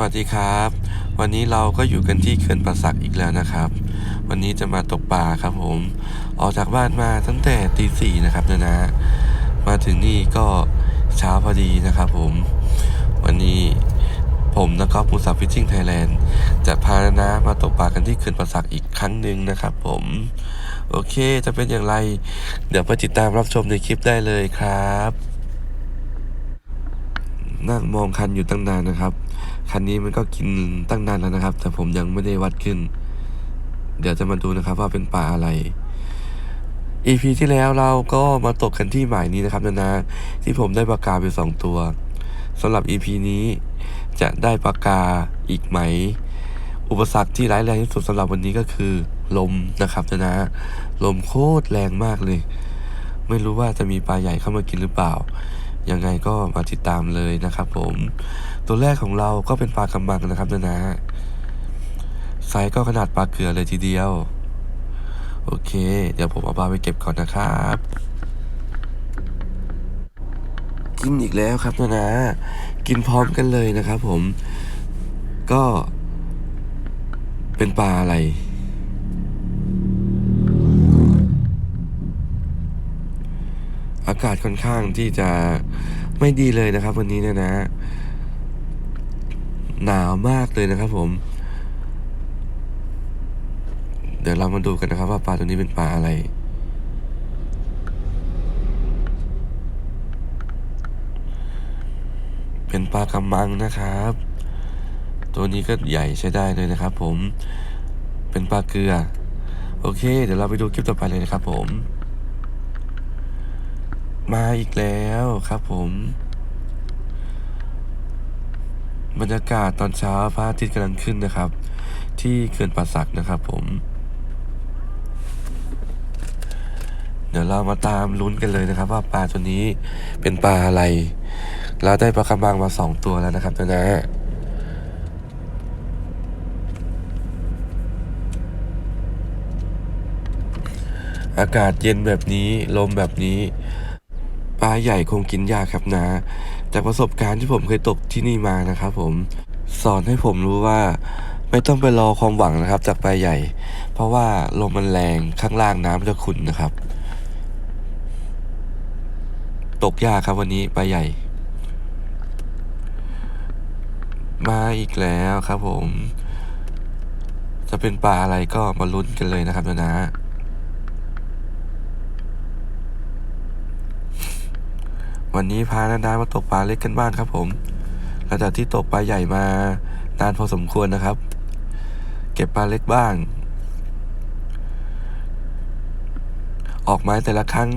วัสดีครับ วันนี้เราก็อยู่กันที่เขื่อนป่าสักอีกแล้วนะครับ วันนี้จะมาตกปลาครับผม ออกจากบ้านมาตั้งแต่ตีสี่นะครับนะนะมาถึงนี่ก็เช้าพอดีนะครับผม วันนี้ผมนะครับมูสับฟิชชิ่งไทยแลนด์จะพานานะมาตกปลากันที่เขื่อนป่าสักอีกครั้งหนึ่งนะครับผม โอเคจะเป็นอย่างไร เดี๋ยวไปติดตามรับชมในคลิปได้เลยครับนั่งมองคันอยู่ตั้งนานนะครับ คันนี้มันก็กินตั้งนานแล้วนะครับ แต่ผมยังไม่ได้วัดขึ้น เดี๋ยวจะมาดูนะครับว่าเป็นปลาอะไร EP ที่แล้วเราก็มาตกกันที่หมายนี้นะครับนานาที่ผมได้ปลากาไปสองตัวสำหรับ EP นี้จะได้ปลากาอีกไหม อุปสรรคที่ร้ายแรงที่สุดสำหรับวันนี้ก็คือ ลมนะครับนานาลมโคตรแรงมากเลย ไม่รู้ว่าจะมีปลาใหญ่เข้ามากินหรือเปล่า ยังไงก็มาติดตามเลยนะครับผม ตัวแรกของเราก็เป็นปลากำมังนะครับนะนะไซส์ก็ขนาดปลาเกลือเลยทีเดียว โอเค เดี๋ยวผมเอาปลาไปเก็บก่อนนะครับ กินอีกแล้วครับนะนะ กินพร้อมกันเลยนะครับผม ก็เป็นปลาอะไร อากาศค่อนข้างที่จะไม่ดีเลยนะครับ วันนี้เนี่ยนะ หนาวมากเลยนะครับ ผม เดี๋ยวเรามาดูกันนะครับ ว่าปลาตัวนี้เป็นปลาอะไรเป็นปลากำมังนะครับ ตัวนี้ก็ใหญ่ใช้ได้เลยนะครับ ผม เป็นปลาเกลือ โอเค เดี๋ยวเราไปดูคลิปต่อไปเลยนะครับผม มาอีกแล้วครับผม บรรยากาศตอนเช้าพระอาทิตย์กำลังขึ้นนะครับ ที่เขื่อนป่าสักนะครับผม เดี๋ยวเรามาตามลุ้นกันเลยนะครับ ว่าปลาตัวนี้เป็นปลาอะไร เราได้ปลากระมังมาสองตัวแล้วนะครับนะนะอากาศเย็นแบบนี้ ลมแบบนี้ ปลาใหญ่คงกินยากครับนะจากประสบการณ์ที่ผมเคยตกที่นี่มานะครับผมสอนให้ผมรู้ว่าไม่ต้องไปรอความหวังนะครับ จากปลาใหญ่ เพราะว่าลมมันแรงข้างล่างน้ำจะขุ่นนะครับ ตกยากครับวันนี้ปลาใหญ่ มาอีกแล้วครับผม จะเป็นปลาอะไรก็มาลุ้นกันเลยนะครับนะนะ วันนี้พานาดามาตกปลาเล็กกันบ้างครับผม หลังจากที่ตกปลาใหญ่มานานพอสมควรนะครับ เก็บปลาเล็กบ้าง ออกไม้แต่ละครั้ง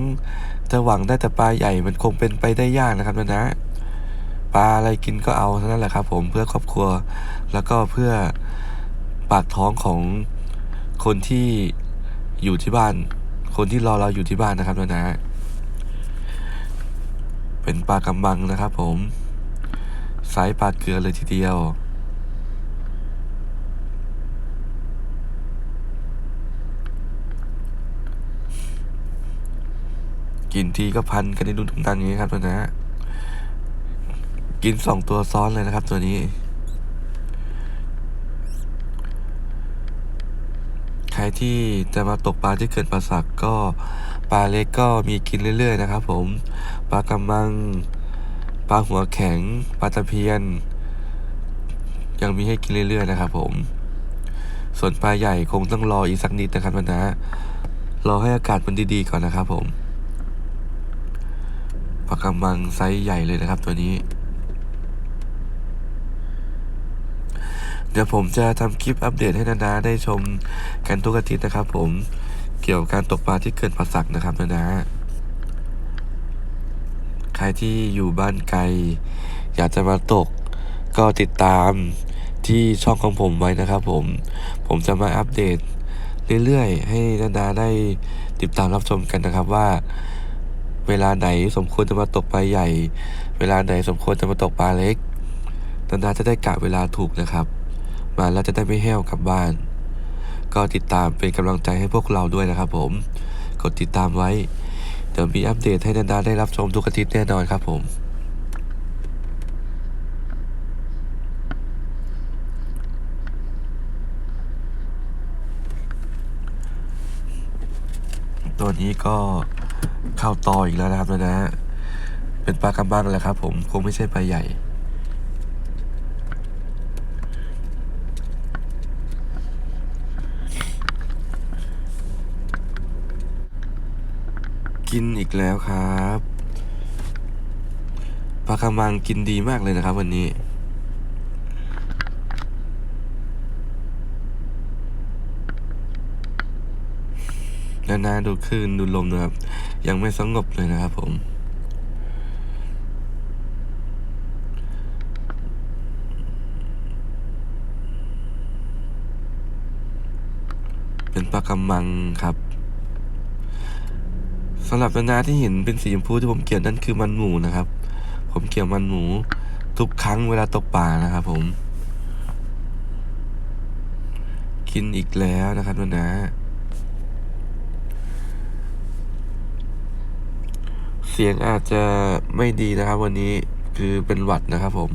จะหวังได้แต่ปลาใหญ่มันคงเป็นไปได้ยากนะครับนะนะปลาอะไรกินก็เอาเท่านั้นแหละครับผมเพื่อครอบครัว แล้วก็เพื่อปากท้องของคนที่อยู่ที่บ้าน คนที่รอเราอยู่ที่บ้านนะครับนะนะ เป็นปลากำมังนะครับผมไซส์ปลาเกลือเลยทีเดียว กินทีก็พันกันในนุ่นถุงตังอย่างนี้ครับตัวนะ กินสองตัวซ้อนเลยนะครับตัวนี้ ใครที่จะมาตกปลาที่เขื่อนป่าสักก็ปลาเล็กก็มีกินเรื่อย ๆ นะครับผม ลากำมัง ปลาหัวแข็ง ปลาตะเพียน ยังมีให้กินเรื่อยๆนะครับผม ส่วนปลาใหญ่คงต้องรออีกสักนิดนะครับมันนะรอให้อากาศมันดีๆก่อนนะครับผมปลากำมังไซส์ใหญ่เลยนะครับตัวนี้ เดี๋ยวผมจะทำคลิปอัปเดตให้นานาได้ชมกันทุกอาทิตย์นะครับผม เกี่ยวกับการตกปลาที่เกินป่าสักนะครับนานา ใครที่อยู่บ้านไกล อยากจะมาตก ก็ติดตามที่ช่องของผมไว้นะครับผม ผมจะมาอัปเดตเรื่อยๆ ให้นานาได้ติดตามรับชมกันนะครับว่า เวลาไหนสมควรจะมาตกปลาใหญ่ เวลาไหนสมควรจะมาตกปลาเล็กนานาจะได้กะเวลาถูกนะครับ มาแล้วจะได้ไม่แห้วกลับบ้าน ก็ติดตามเป็นกำลังใจให้พวกเราด้วยนะครับผม กดติดตามไว้ เดี๋ยวมีอัปเดตให้ดานๆได้รับชมทุกอาทิตย์แน่นอนครับผม ตัวนี้ก็เข้าต่ออีกแล้วนะครับนะฮะเป็นปลากระบังแล้วครับผมคงไม่ใช่ปลาใหญ่ กินอีกแล้วครับปลากระมังกินดีมากเลยนะครับ วันนี้นานาดูคลื่นดูลมนะครับ ยังไม่สงบเลยนะครับผมเป็นปลากำมังครับำหรับนานาที่เห็นเป็นสีชมพูที่ผมเกี่ยวนั่นคือมันหมูนะครับ ผมเกี่ยวมันหมูทุกครั้งเวลาตกปลานะครับผม กินอีกแล้วนะครับนานาเสียงอาจจะไม่ดีนะครับ วันนี้คือเป็นหวัดนะครับ ผม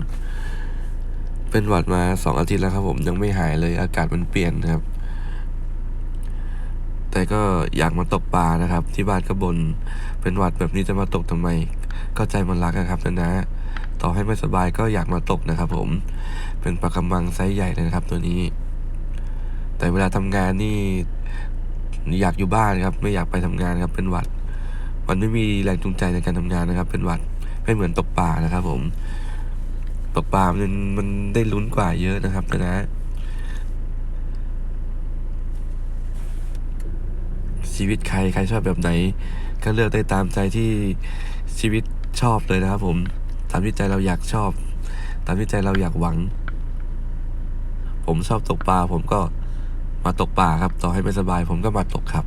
เป็นหวัดมาสองอาทิตย์แล้วครับ ผมยังไม่หายเลย อากาศมันเปลี่ยนครับ แต่ก็อยากมาตกปลานะครับ ที่บ้านก็บนเป็นหวัดแบบนี้จะมาตกทำไม ก็ใจมันรักนะครับนะนะต่อให้ไม่สบายก็อยากมาตกนะครับผมเป็นปลากระมังไซส์ใหญ่เลยนะครับ ตัวนี้ แต่เวลาทำงานนี่อยากอยู่บ้านครับ ไม่อยากไปทำงานครับเป็นหวัด มันไม่มีแรงจูงใจในการทำงานนะครับ เป็นหวัดไม่เหมือนตกปลานะครับ ผม ตกปลามันมันได้ลุ้นกว่าเยอะนะครับนะนะ ชีวิตใครใครชอบแบบไหน ก็เลือกได้ตามใจที่ชีวิตชอบเลยนะครับผมตามที่ใจเราอยากชอบ ตามที่ใจเราอยากหวัง ผมชอบตกปลาผมก็มาตกปลาครับ ต่อให้ไม่สบายผมก็มาตกครับ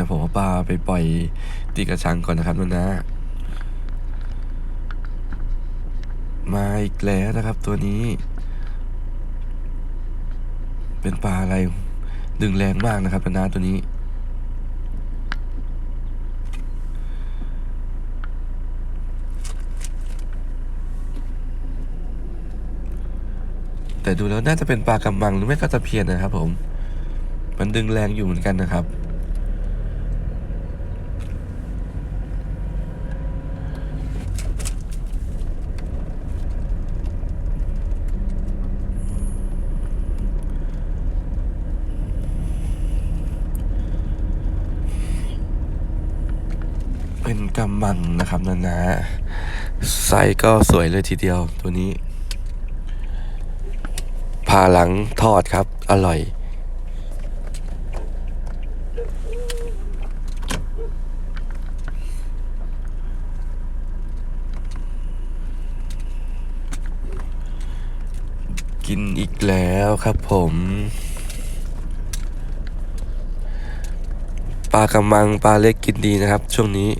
ดี๋ยวผมเอาปลาไปปล่อยตีกระชังก่อนนะครับนะนะ มาอีกแล้วนะครับตัวนี้ เป็นปลาอะไร ดึงแรงมากนะครับนะนะตัวนี้ แต่ดูแล้วน่าจะเป็นปลากำมังหรือไม่ก็ตะเพียนนะครับผม มันดึงแรงอยู่เหมือนกันนะครับ กำมังนะครับนานาไซส์ก็สวยเลยทีเดียวตัวนี้พาหลังทอดครับ อร่อย กินอีกแล้วครับผมปลากระมังปลาเล็กกินดีนะครับ ช่วงนี้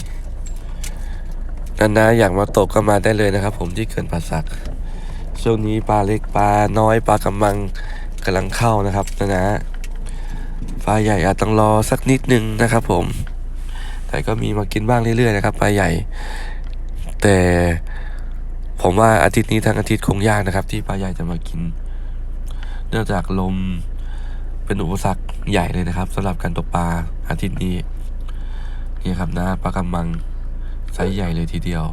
นานาอยากมาตกก็มาได้เลยนะครับ ผมที่เขื่อนป่าสักช่วงนี้ปลาเล็กปลาน้อยปลากระมังกำลังเข้านะครับนานาปลาใหญ่อาจต้องรอสักนิดนึงนะครับ ผม แต่ก็มีมากินบ้างเรื่อยๆนะครับปลาใหญ่ แต่ผมว่าอาทิตย์นี้ทั้งอาทิตย์คงยากนะครับ ที่ปลาใหญ่จะมากิน เนื่องจากลมเป็นอุปสรรคใหญ่เลยนะครับสำหรับการตกปลาอาทิตย์นี้นี่ครับนะปลากระมัง ไซส์ใหญ่เลยทีเดียว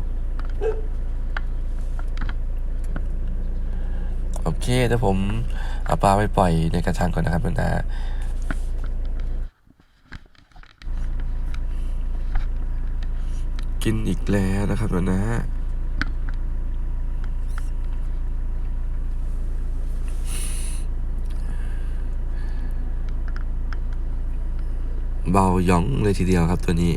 โอเคเดี๋ยวผมเอาปลาไปปล่อยในกระชังก่อนนะครับนะกินอีกแล้วนะครับนะ เบาหยองเลยทีเดียวครับตัวนี้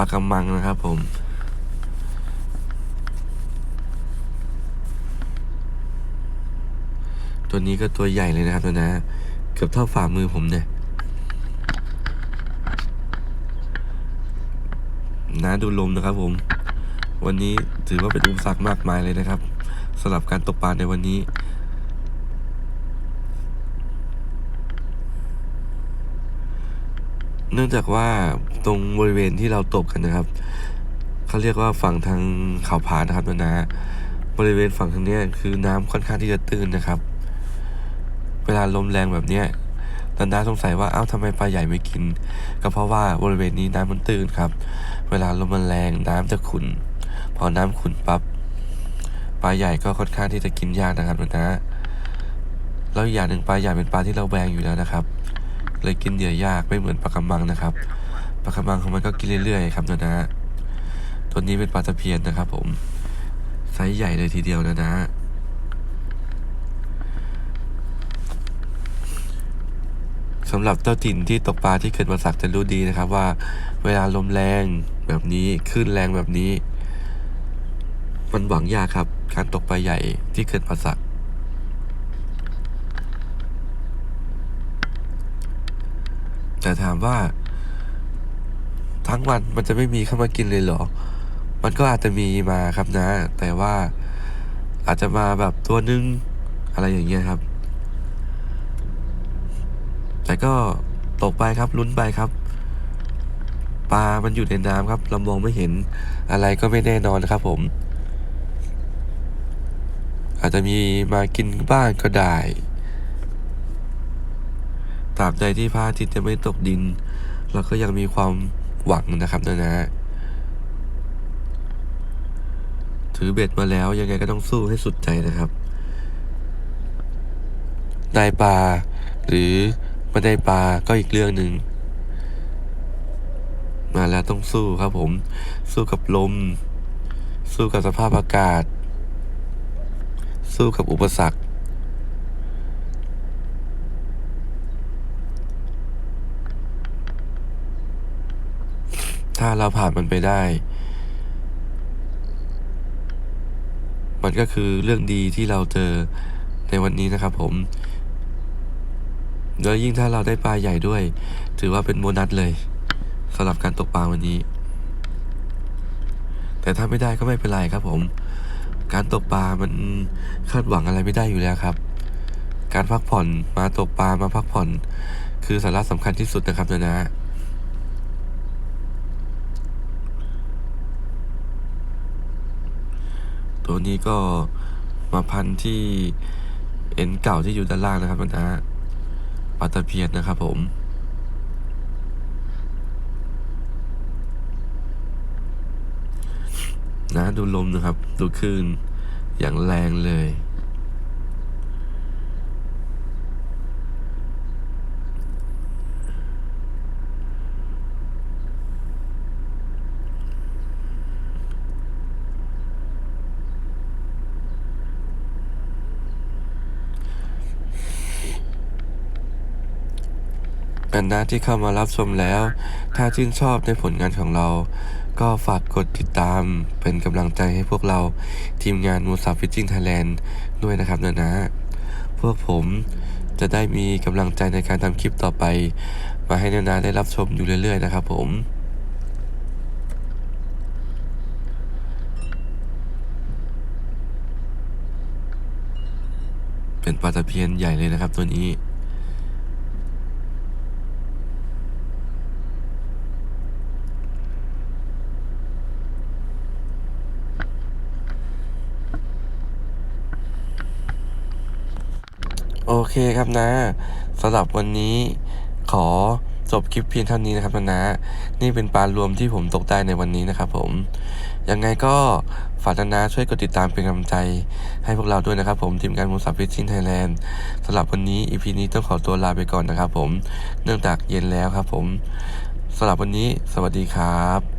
ปลากำมังนะครับ ผมตัวนี้ก็ตัวใหญ่เลยนะครับตัวนะ เกือบเท่าฝ่ามือผมเนี่ยนะดูลมนะครับผม วันนี้ถือว่าเป็นอุปสรรคมากมายเลยนะครับสำหรับการตกปลาในวันนี้ เนื่องจากว่าตรงบริเวณที่เราตกกันนะครับเขาเรียกว่าฝั่งทางเขาผานะครับนะนะบริเวณฝั่งทางนี้คือน้ำค่อนข้างที่จะตื้นนะครับ เวลาลมแรงแบบเนี้ยนันดาสงสัยว่าเอ้าทำไมปลาใหญ่ไม่กิน ก็เพราะว่าบริเวณนี้น้ำมันตื้นครับ เวลาลมมันแรงน้ำจะขุ่นพอน้ำขุ่นปั๊บปลาใหญ่ก็ค่อนข้างที่จะกินยากนะครับนะนะแล้วอีกอย่างหนึ่งปลาใหญ่เป็นปลาที่เราแบงอยู่แล้วนะครับ เลยกินเหยื่อยากไม่เหมือนปลากระมังนะครับปลากระมังของมันก็กินเรื่อยๆครับนะนะตัวนี้เป็นปลาตะเพียนนะครับ ผมไซส์ใหญ่เลยทีเดียวนะนะสำหรับเจ้าถิ่นที่ตกปลาที่เขื่อนประสักจะรู้ดีนะครับว่า เวลาลมแรงแบบนี้คลื่นแรงแบบนี้ มันหวังยากครับ การตกปลาใหญ่ที่เขื่อนประสัก แต่ถามว่า ทั้งวันมันจะไม่มีเข้ามากินเลยเหรอ มันก็อาจจะมีมาครับนะ แต่ว่าอาจจะมาแบบตัวนึงอะไรอย่างเงี้ยครับ แต่ก็ตกไปครับลุ้นไปครับปลา มันอยู่ในน้ำครับ เรามองไม่เห็นอะไรก็ไม่แน่นอนนะครับผม อาจจะมีมากินบ้างก็ได้ ตราบใดที่พระอาทิตย์จะไม่ตกดิน เราก็ยังมีความหวังนะครับนะนะถือเบ็ดมาแล้วยังไงก็ต้องสู้ให้สุดใจนะครับได้ปลาหรือไม่ได้ปลาก็อีกเรื่องหนึ่งมาแล้วต้องสู้ครับผม สู้กับลม สู้กับสภาพอากาศ สู้กับอุปสรรค ถ้าเราผ่านมันไปได้ มันก็คือเรื่องดีที่เราเจอในวันนี้นะครับผม แล้วยิ่งถ้าเราได้ปลาใหญ่ด้วย ถือว่าเป็นโบนัสเลยสำหรับการตกปลาวันนี้ แต่ถ้าไม่ได้ก็ไม่เป็นไรครับผม การตกปลามันคาดหวังอะไรไม่ได้อยู่แล้วครับ การพักผ่อนมาตกปลามาพักผ่อน คือสาระสำคัญที่สุดนะครับนะนะ ตัวนี้ก็มาพันที่เอ็นเก่าที่อยู่ด้านล่างนะครับนะฮะปลาตะเพียนนะครับผมนะดูลมนะครับ ดูคลื่นอย่างแรงเลย กันนะที่เข้ามารับชมแล้ว ถ้าชื่นชอบในผลงานของเรา ก็ฝากกดติดตามเป็นกำลังใจให้พวกเราทีมงานมูซาฟิชชิ่งไทยแลนด์ด้วยนะครับนะนะ พวกผมจะได้มีกำลังใจในการทำคลิปต่อไป มาให้นานาได้รับชมอยู่เรื่อยๆนะครับผมเป็นปลาตะเพียนใหญ่เลยนะครับตัวนี้ โอเคครับนะสำหรับวันนี้ขอจบคลิปเพียงเท่านี้นะครับนะ นี่เป็นปลารวมที่ผมตกได้ในวันนี้นะครับผม ยังไงก็ฝากนะช่วยกดติดตามเป็นกำลังใจ ให้พวกเราด้วยนะครับผม ทีมงานมูสับฟิชชิ่งไทยแลนด์สำหรับวันนี้ EP นี้ต้องขอตัวลาไปก่อนนะครับผม เนื่องจากเย็นแล้วครับผมสำหรับวันนี้ สวัสดีครับ